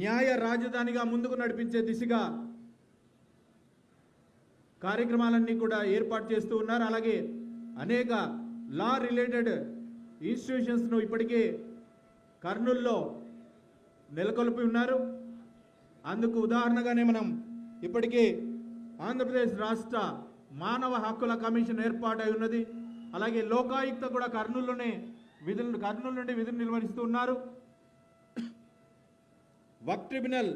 న్యాయ రాజధానిగా ముందుకు నడిపించే దిశగా కార్యక్రమాలన్నీ కూడా ఏర్పాటు చేస్తూ ఉన్నారు. అలాగే అనేక లా రిలేటెడ్ ఇన్స్టిట్యూషన్స్ను ఇప్పటికే కర్నూల్లో నెలకొల్పి ఉన్నారు. అందుకు ఉదాహరణగానే మనం ఇప్పటికే ఆంధ్రప్రదేశ్ రాష్ట్ర మానవ హక్కుల కమిషన్ ఏర్పాటై ఉన్నది. అలాగే లోకాయుక్త కూడా కర్నూలులోనే విధులు కర్నూలు నుండి విధులు నిర్వహిస్తూ ఉన్నారు. వక్ ట్రిబ్యునల్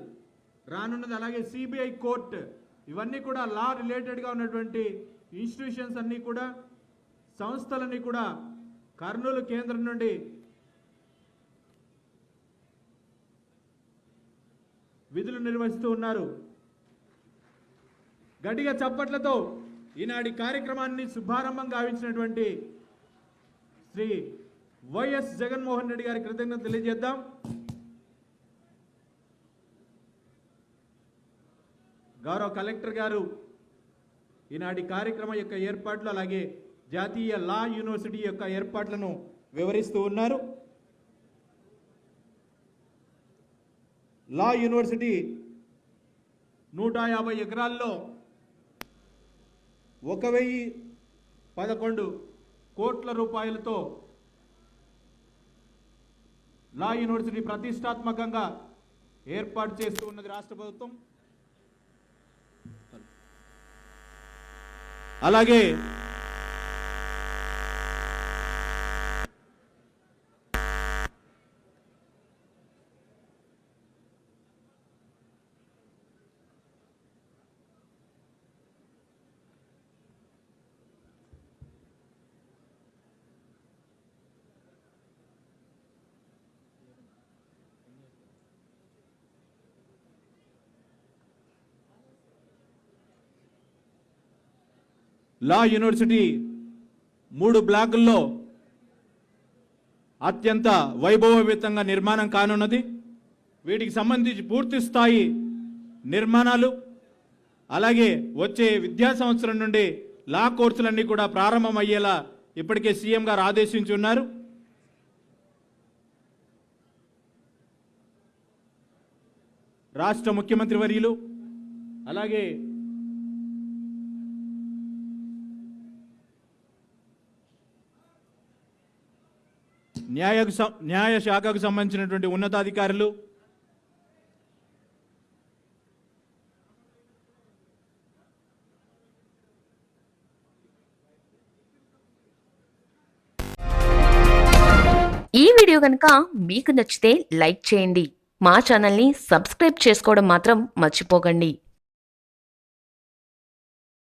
రానున్నది అలాగే సిబిఐ కోర్ట్. ఇవన్నీ కూడా లా రిలేటెడ్గా ఉన్నటువంటి ఇన్స్టిట్యూషన్స్ అన్నీ కూడా సంస్థలన్నీ కూడా కర్నూలు కేంద్రం నుండి విధులు నిర్వహిస్తూ ఉన్నారు. గట్టిగా చప్పట్లతో ఈనాటి కార్యక్రమాన్ని శుభారంభం గావించినటువంటి శ్రీ వైఎస్ జగన్మోహన్ రెడ్డి గారి కృతజ్ఞత తెలియజేద్దాం. గౌరవ కలెక్టర్ గారు ఈనాటి కార్యక్రమం యొక్క ఏర్పాట్లు అలాగే జాతీయ లా యూనివర్సిటీ యొక్క ఏర్పాట్లను వివరిస్తూ ఉన్నారు. లా యూనివర్సిటీ నూట యాభై ఎకరాల్లో ఒక వెయ్యి పదకొండు కోట్ల రూపాయలతో లా యూనివర్సిటీ ప్రతిష్టాత్మకంగా ఏర్పాటు చేస్తూ ఉన్నది రాష్ట్ర ప్రభుత్వం. అలాగే లా యూనివర్సిటీ మూడు బ్లాకుల్లో అత్యంత వైభవోపేతంగా నిర్మాణం కానున్నది. వీటికి సంబంధించి పూర్తి స్థాయి నిర్మాణాలు అలాగే వచ్చే విద్యా సంవత్సరం నుండి లా కోర్సులన్నీ కూడా ప్రారంభమయ్యేలా ఇప్పటికే సీఎం గారు ఆదేశించి ఉన్నారు. రాష్ట్ర ముఖ్యమంత్రి వర్యులు అలాగే న్యాయ న్యాయ శాఖకు సంబంధించినటువంటి ఉన్నతాధికారులు. ఈ వీడియో కనుక మీకు నచ్చితే లైక్ చేయండి. మా ఛానల్ని సబ్స్క్రైబ్ చేసుకోవడం మాత్రం మర్చిపోకండి.